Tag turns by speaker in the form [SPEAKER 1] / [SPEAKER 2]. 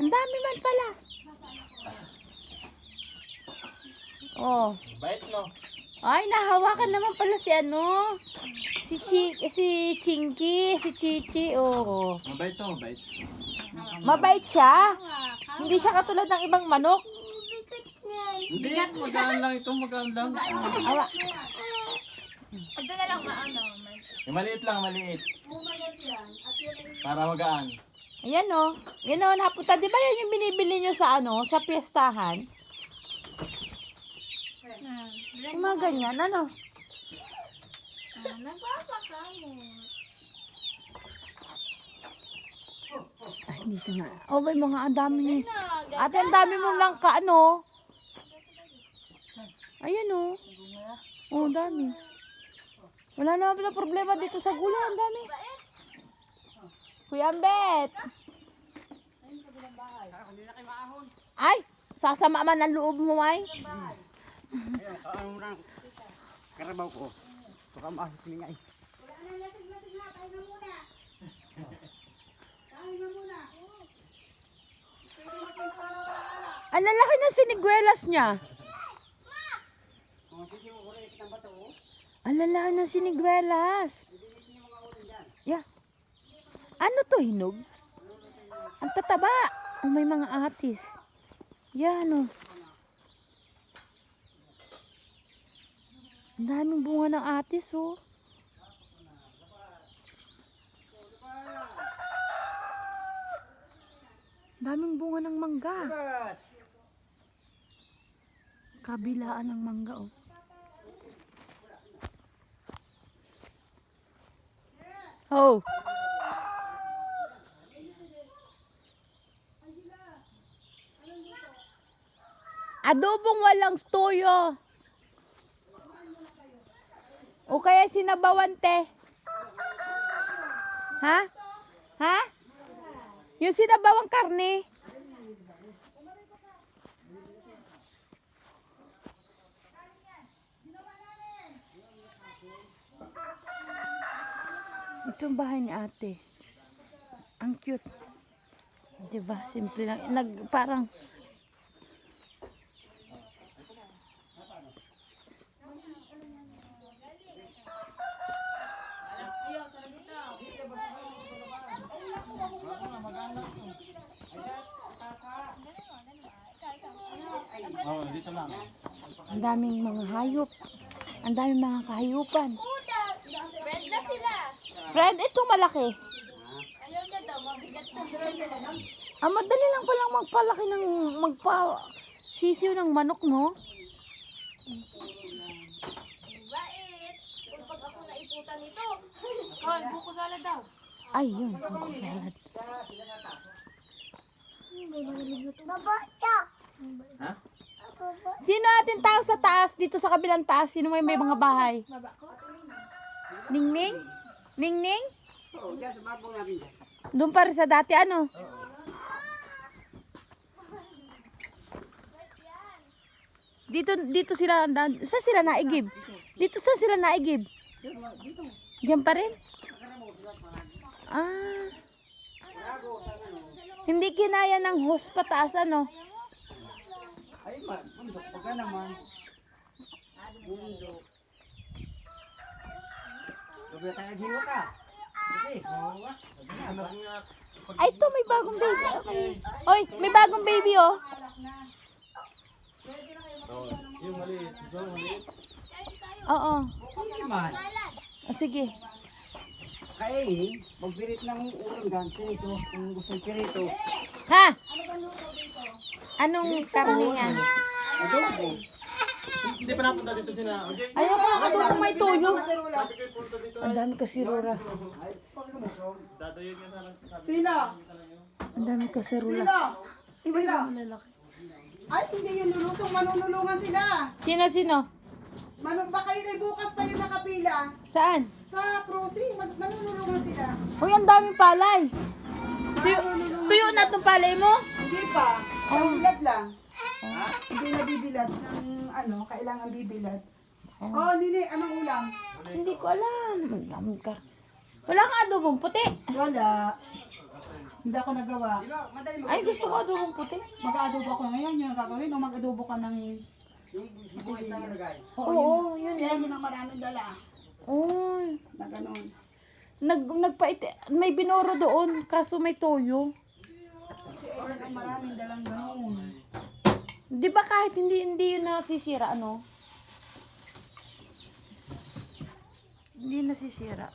[SPEAKER 1] Ang dami man pala. Oh.
[SPEAKER 2] Bait no?
[SPEAKER 1] Ay, nahawakan naman pala si ano. Si Chi, si Chinky, si Chichi. Oh.
[SPEAKER 2] Mabait to, mabait.
[SPEAKER 1] Mabait siya. Hindi siya katulad ng ibang manok.
[SPEAKER 2] Hindi, magaan lang ito, magaan lang.
[SPEAKER 1] Awa.
[SPEAKER 3] Ito na lang maano.
[SPEAKER 2] Maliit lang, maliit. Para magaan.
[SPEAKER 1] Ayan oh. Yan oh, napunta. Di ba yan yung binibili nyo sa ano, sa piyestahan?
[SPEAKER 3] Hmm.
[SPEAKER 1] Yung mga ganyan, ano?
[SPEAKER 3] Ah, nagpapakamot.
[SPEAKER 1] Ay, dito nga. Oh, may mga ang dami niya.
[SPEAKER 3] Na,
[SPEAKER 1] Ate, ang dami mo lang ka, ano? Ayan oh. Oh, ang dami. Wala na pala problema dito sa gula. Ang dami. Kuya Ambet. Ay, sasama man ang loob mo, ay.
[SPEAKER 4] Ano lang, karabaw ko. Baka makakilingay.
[SPEAKER 1] Ang lalaki ng siniguelas niya. Ang lalaki ng siniguelas. Ano to, hinog? Ang tataba. Oh, may mga atis. Yan, oh. Ang daming bunga ng atis, oh. Ang daming bunga ng mangga. Kabilaan ng mangga, oh. Oh. Adobong walang toyo. O kaya sinabawan te. Ha? Ha? Yung sinabawang karne. Ito ang bahay ni ate. Ang cute. Diba? Simple lang. Nag, parang,
[SPEAKER 2] oh, dito lang.
[SPEAKER 1] ang daming mga hayop. Ang daming mga kahayupan.
[SPEAKER 3] Red na sila.
[SPEAKER 1] Fred, ito malaki.
[SPEAKER 3] Ayaw na daw, mabigat na.
[SPEAKER 1] Ah, madali lang palang magpalaki ng magpa sisiw ng manok, no?
[SPEAKER 3] Bait. Kung pag ako naiputan nito.
[SPEAKER 1] Ay, yun. Buko salad.
[SPEAKER 2] Ha?
[SPEAKER 1] Sino atin tao sa taas? Dito sa kabilang taas? Sino may may mga bahay? Ningning? Ningning?
[SPEAKER 4] Oo, dyan sa babong namin dyan.
[SPEAKER 1] Doon pa rin sa dati, ano? Dito dito sila sa sila naigib. Dito sa sila naigib. Diyan pa rin. Ah. Hindi kinaya ng host pataas ano.
[SPEAKER 4] Bundok pa ka naman. Bundok. Huwag na tayo hiwa ka.
[SPEAKER 1] Ay, ito may bagong baby. Oy, may bagong baby oh.
[SPEAKER 2] Oo, yung maliit.
[SPEAKER 1] Oo.
[SPEAKER 4] Hindi man.
[SPEAKER 1] Ah, sige.
[SPEAKER 4] Kainin, magpirit ng ulam gan, pirito. Kung gusto pirito.
[SPEAKER 1] Ha? Anong karne yan?
[SPEAKER 4] Adobo.
[SPEAKER 2] Hindi pa napunta dito sina. Okay.
[SPEAKER 1] Ayoko ang adobong may tuyo.
[SPEAKER 2] Ko.
[SPEAKER 1] Ang dami kasirura.
[SPEAKER 2] Dadayon ka sana.
[SPEAKER 5] Sino?
[SPEAKER 1] Ang dami kasirula.
[SPEAKER 5] Sino?
[SPEAKER 1] Iba yung lalaki.
[SPEAKER 5] Ay, hindi yun lulutong. Manunulungan sila.
[SPEAKER 1] Sino, sino?
[SPEAKER 5] Manu baka yun ay bukas pa yung nakapila.
[SPEAKER 1] Saan?
[SPEAKER 5] Sa crossing, man- manunulungan sila.
[SPEAKER 1] Uy, ang daming palay. Tuyo, tuyo na itong palay mo?
[SPEAKER 5] Hindi pa. Sa bilad lang. Hindi na bibilad ng ano, kailangan bibilad. Oh, Nini, anong ulam?
[SPEAKER 1] Hindi ko alam. Ang daming kar. Wala kang adobong puti.
[SPEAKER 5] Wala. Hindi ako nagawa.
[SPEAKER 1] Ay, gusto ko adobong puti.
[SPEAKER 5] Mag-adobo ako ngayon, yun ang gagawin. O mag-adobo ka ng...
[SPEAKER 4] Yung sibuyas na nalagay.
[SPEAKER 1] Oo, yun.
[SPEAKER 5] Siya yun ang maraming dala.
[SPEAKER 1] Uy.
[SPEAKER 5] Na ganun.
[SPEAKER 1] Nag, nagpait, may binoro doon, kaso may toyo.
[SPEAKER 5] Ang maraming dalang ganun.
[SPEAKER 1] Di ba kahit hindi, hindi yun nasisira, ano? Hindi nasisira.